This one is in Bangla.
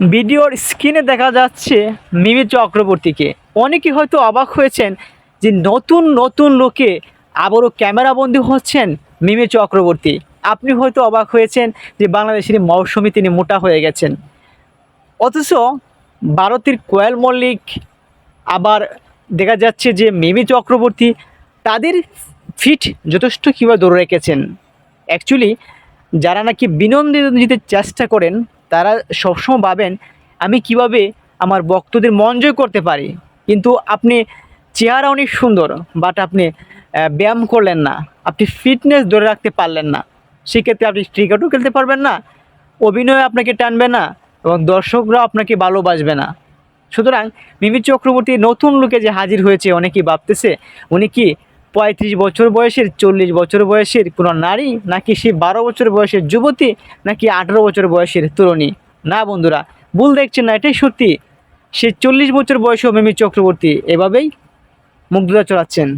ভিডিওর স্ক্রিনে দেখা যাচ্ছে মিমি চক্রবর্তীকে। অনেকে হয়তো অবাক হয়েছেন যে নতুন নতুন লোকে আবারও ক্যামেরাবন্দি হচ্ছেন মিমি চক্রবর্তী। আপনি হয়তো অবাক হয়েছেন যে বাংলাদেশের মৌসুমি তিনি মোটা হয়ে গেছেন। অথচ ভারতের কোয়েল মল্লিক, আবার দেখা যাচ্ছে যে মিমি চক্রবর্তী, তাদের ফিট যথেষ্ট কীভাবে ধরে রেখেছেন? অ্যাকচুয়ালি যারা নাকি বিনোদন দিতে চেষ্টা করেন তারা সবসময় ভাবেন, আমি কীভাবে আমার ভক্তদের মন জয় করতে পারি? কিন্তু আপনি, চেহারা অনেক সুন্দর বাট আপনি ব্যায়াম করলেন না, আপনি ফিটনেস ধরে রাখতে পারলেন না, সেক্ষেত্রে আপনি ক্রিকেটও খেলতে পারবেন না, অভিনয় আপনাকে টানবে না এবং দর্শকরা আপনাকে ভালোবাসবে না। সুতরাং মিমি চক্রবর্তী নতুন লোকে যে হাজির হয়েছে, অনেকেই ভাবতেছে, উনি কি পঁয়ত্রিশ বছর বয়সের, চল্লিশ বছর বয়সের কোনো নারী? নাকি সে বারো বছর বয়সের যুবতী? নাকি আঠেরো বছর বয়সের তরুণী? না বন্ধুরা, ভুল দেখছেন না, এটাই সত্যি। সে চল্লিশ বছর বয়সেও মেমি চক্রবর্তী এভাবেই মুগ্ধতা চড়াচ্ছেন।